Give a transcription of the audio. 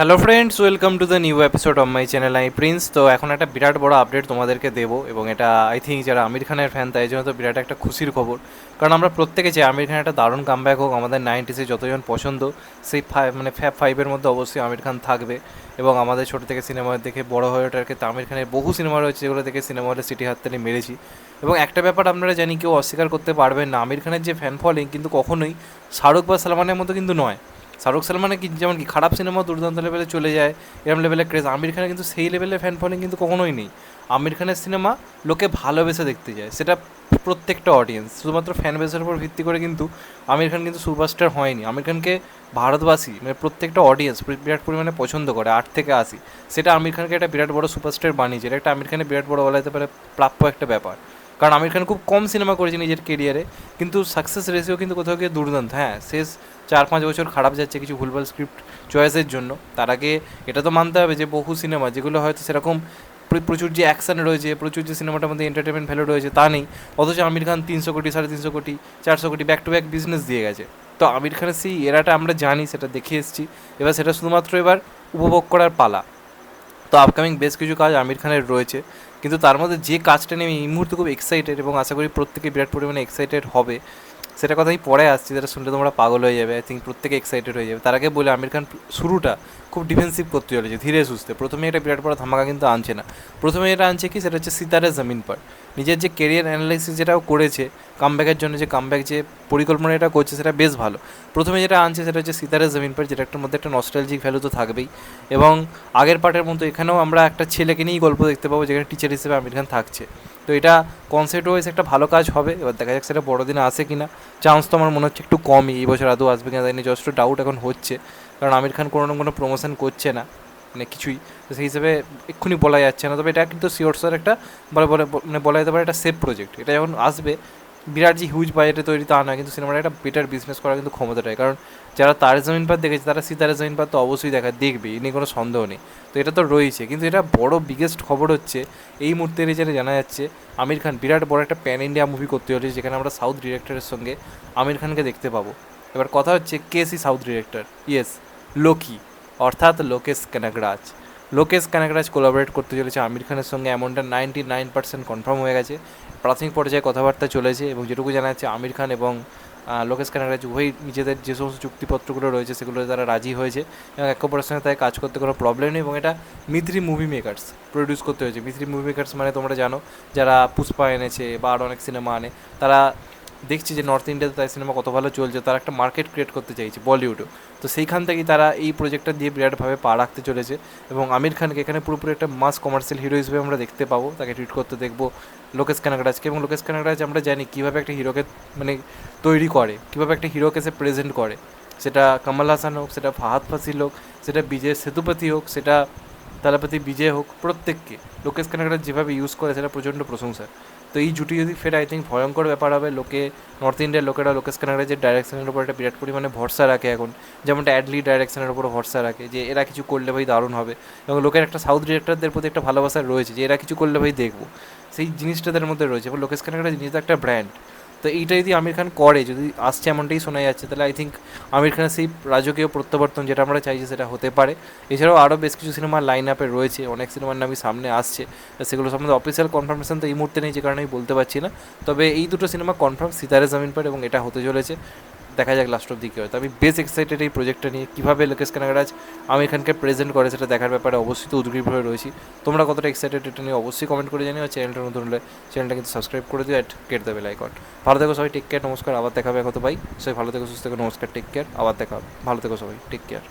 Hello friends welcome to the new episode of my channel I Prince তো এখন একটা বিরাট বড় আপডেট তোমাদেরকে দেবো এবং এটা আই থিঙ্ক যারা আমির খানের ফ্যান তাই জন্য তো বিরাট একটা খুশির খবর। কারণ আমরা প্রত্যেকে চাই আমির খান একটা দারুণ কামব্যাক হোক, আমাদের নাইনটিসে যতজন পছন্দ, সেই ফাইভ মানে ফ্যাব ফাইভের মধ্যে অবশ্যই আমির খান থাকবে এবং আমাদের ছোটো থেকে সিনেমা দেখে বড় হয়ে ওঠার ক্ষেত্রে আমির খানের বহু সিনেমা রয়েছে যেগুলো দেখে সিনেমা হলে সিটি হাততালি মেরেছি। এবং একটা ব্যাপার আপনারা জানি, কেউ অস্বীকার করতে পারবেন না, আমির খানের যে ফ্যান ফলোয়িং কিন্তু কখনোই শাহরুখ বা সালমানের মতো কিন্তু নয়। শাহরুখ সালমানের কি যেমন কি খারাপ সিনেমা দুর্দান্ত লেভেলে চলে যায়, এরম লেভেলে ক্রেজ আমির খানের কিন্তু সেই লেভেলের ফ্যান ফলোয়িং কিন্তু কখনোই নেই। আমির খানের সিনেমা লোকে ভালোবেসে দেখতে যায়, সেটা প্রত্যেকটা অডিয়েন্স শুধুমাত্র ফ্যান বেসের উপর ভিত্তি করে কিন্তু আমির খান কিন্তু সুপারস্টার হয়নি। আমির খানকে ভারতবাসী মানে প্রত্যেকটা অডিয়েন্স বিরাট পরিমাণে পছন্দ করে, আট থেকে আশি। সেটা আমির খানকে একটা বিরাট বড় সুপারস্টার বানিয়েছে, এটা একটা আমির খানের বিরাট বড় বলা যেতে পারে প্রাপ্য একটা ব্যাপার। কারণ আমির খান খুব কম সিনেমা করেছে নিজের কেরিয়ারে কিন্তু সাকসেস রেসিও কিন্তু কোথাও গিয়ে দুর্দান্ত। হ্যাঁ শেষ চার পাঁচ বছর খারাপ যাচ্ছে কিছু ভুলভাল স্ক্রিপ্ট চয়েসের জন্য। তার আগে এটা তো মানতে হবে যে বহু সিনেমা যেগুলো হয়তো সেরকম প্রচুর যে অ্যাকশান রয়েছে, প্রচুর যে সিনেমাটার মধ্যে এন্টারটেনমেন্ট ভ্যালু রয়েছে তা নেই। অথচ আমির খান তিনশো কোটি, সাড়ে তিনশো কোটি, চারশো কোটি ব্যাক টু ব্যাক বিজনেস দিয়ে গেছে। তো আমির খানের সেই এরাটা আমরা জানি, সেটা দেখে এসেছি। এবার সেটা শুধুমাত্র এবার উপভোগ করার পালা। তো আপকামিং বেশ কিছু কাজ আমির খানের রয়েছে। কিন্তু তার মধ্যে যে কাজটা নিয়ে এই মুহূর্তে খুব এক্সাইটেড এবং আশা করি প্রত্যেকে বিরাট পরিমাণে এক্সাইটেড হবে সেটা কথাই পরে আসছি, যেটা শুনলে তোমরা পাগল হয়ে যাবে আই থিঙ্ক প্রত্যেকে এক্সাইটেড হয়ে যাবে। তার আগে বলে আমির খান শুরুটা খুব ডিফেন্সিভ করতে চলেছে, ধীরে সুস্থে। প্রথমে এটা বিরাট বড় ধামাকা কিন্তু আনছে না। প্রথমে এটা আনছে কি? সেটা হচ্ছে সিতারে জমিন পর। নিজের যে কেরিয়ার অ্যানালাইসিস যেটাও করেছে কামব্যাকের জন্য যে কামব্যাক যে পরিকল্পনা এটা করছে, সেটা বেশ ভালো। প্রথমে যেটা আনছে সেটা হচ্ছে সিতারে জমিন পর, যেটা একটার মধ্যে একটা নস্টালজিক ভ্যালু তো থাকবেই। এবং আগের পার্টের মতো এখানেও আমরা একটা ছেলেকে নিয়েই গল্প দেখতে পাবো, যেখানে টিচার হিসেবে আমির খান থাকছে। তো এটা কনসেপ্ট ওয়াইজ একটা ভালো কাজ হবে। এবার দেখা যাক সেটা বড়দিনে আসে কি না চান্স তো আমার মনে হচ্ছে একটু কমই। এই বছর আদৌ আসবে কিনা, তাই নিয়ে যথেষ্ট ডাউট এখন হচ্ছে। কারণ আমির খান কোনো না কোনো প্রমোশন করছে না মানে কিছুই। তো সেই হিসেবে এক্ষুনি বলা যাচ্ছে না। তবে এটা কিন্তু সিওর একটা বলে মানে বলা যেতে পারে একটা সেফ প্রজেক্ট এটা যখন আসবে বিরাট যে হিউজ বাজেটে তৈরি তা নয়, কিন্তু সিনেমাটা একটা বেটার বিজনেস করার কিন্তু ক্ষমতা দেয় কারণ যারা তার জমিন পাত দেখেছে, তারা সিতারে জমিন পাত তো অবশ্যই দেখা, দেখবে, এ নিয়ে কোনো সন্দেহ নেই। তো এটা তো রয়েছে, কিন্তু এটা বড় বিগেস্ট খবর হচ্ছে, এই মুহূর্তে যেটা জানা যাচ্ছে, আমির খান, বিরাট বড় একটা প্যান ইন্ডিয়া মুভি করতে চলেছে, যেখানে আমরা সাউথ ডিরেক্টরের সঙ্গে আমির খানকে দেখতে পাবো। এবার কথা হচ্ছে, কে সি সাউথ ডিরেক্টর ইয়েস লোকি অর্থাৎ লোকেশ কানাগরাজ। লোকেশ কানাগরাজ কোলাবোরেট করতে চলেছে আমির খানের সঙ্গে, এমনটা নাইনটি নাইন পার্সেন্ট কনফার্ম হয়ে গেছে। প্রাথমিক পর্যায়ে কথাবার্তা চলেছে এবং যেটুকু জানা যাচ্ছে আমির খান এবং লোকেশ কানাগরাজ উভয়ই নিজেদের যে সমস্ত চুক্তিপত্রগুলো রয়েছে সেগুলো তারা রাজি হয়েছে এবং একে অপরের সঙ্গে তাই কাজ করতে কোনো প্রবলেম নেই এবং এটা মিত্রি মুভি মেকার্স প্রডিউস করতে হয়েছে। মিত্রি মুভি মেকার্স মানে তোমরা জানো, যারা পুষ্পা এনেছে বা আরও অনেক সিনেমা আনে, তারা দেখছি যে নর্থ ইন্ডিয়াতে তাই সিনেমা কত ভালো চলছে, তারা একটা মার্কেট ক্রিয়েট করতে চাইছে বলিউডও তো সেইখান থেকেই তারা এই প্রজেক্টটা দিয়ে বিরাটভাবে পা রাখতে চলেছে এবং আমির খানকে এখানে পুরোপুরি একটা মাস কমার্শিয়াল হিরো হিসেবে আমরা দেখতে পাবো, তাকে ট্রিট করতে দেখব লোকেশ কানাগরাজকে এবং লোকেশ কানাগরাজ আমরা জানি কীভাবে একটা হিরোকে মানে তৈরি করে, কীভাবে একটা হিরোকে সে প্রেজেন্ট করে। সেটা কমল হাসান হোক, সেটা ফাহাদ ফাসিল হোক, সেটা বিজয় সেতুপতি হোক, সেটা তালাপতি বিজয় হোক, প্রত্যেককে। লোকেশ কানাগরাজ যেভাবে ইউজ করে, সেটা প্রচণ্ড প্রশংসা। তো এই জুটি যদি ফের আই থিঙ্ক ভয়ঙ্কর ব্যাপার হবে, লোকে নর্থ ইন্ডিয়ার লোকেরা লোকেশ কানাগরাজের ডাইরেকশনের উপর একটা বিরাট পরিমাণে ভরসা রাখে এখন, যেমনটা অ্যাডলি ডাইরেকশনের উপর ভরসা রাখে, যে এরা কিছু করলে ভাই দারুণ হবে। এবং লোকের একটা সাউথ ডিরেক্টরদের প্রতি একটা ভালোবাসা রয়েছে, যে এরা কিছু করলে ভাই দেখব। সেই জিনিসটা তাদের মধ্যে রয়েছে। এবং লোকেশ কানাগরাজ জিনিসটা একটা ব্র্যান্ড তো এইটা যদি আমির খান করে, যদি আসছে এমনটাই শোনা যাচ্ছে, তাহলে আই থিঙ্ক আমির খানের সেই রাজকীয় প্রত্যাবর্তন যেটা আমরা চাইছি সেটা হতে পারে। এছাড়াও আরও বেশ কিছু সিনেমা লাইন আপে রয়েছে, অনেক সিনেমার নামই সামনে আসছে। সেগুলো সম্বন্ধে অফিসিয়াল কনফার্মেশন তো এই মুহূর্তে নেই, যে কারণে আমি বলতে পারছি না। তবে এই দুটো সিনেমা কনফার্ম সিতারে জামিন পার এবং এটা হতে চলেছে। দেখা যাক লাস্ট অফ দিকে হয়। তো আমি বেশ এক্সাইটেড এই প্রজেক্টটা নিয়ে, কীভাবে লোকেশ কানাগরাজ আমি এখানকে প্রেজেন্ট করে সেটা দেখার ব্যাপারে অবশ্যই তো উদ্গ্রীবভাবে রয়েছি। তোমরা কতটা এক্সাইটেড এটা নিয়ে অবশ্যই কমেন্ট করে জানিও চ্যানেলটা নতুন হলে চ্যানেলটা কিন্তু সাবস্ক্রাইব করে দিও অ্যাট কেট দেবে লাইকন ভালো থেকো সবাই টেক কেয়ার নমস্কার, আবার দেখাবে কত ভাই। সবাই ভালো থেকো, সুস্থ থেকো, নমস্কার টেক কেয়ার আবার দেখা হবে। ভালো থেকো সবাই টেক কেয়ার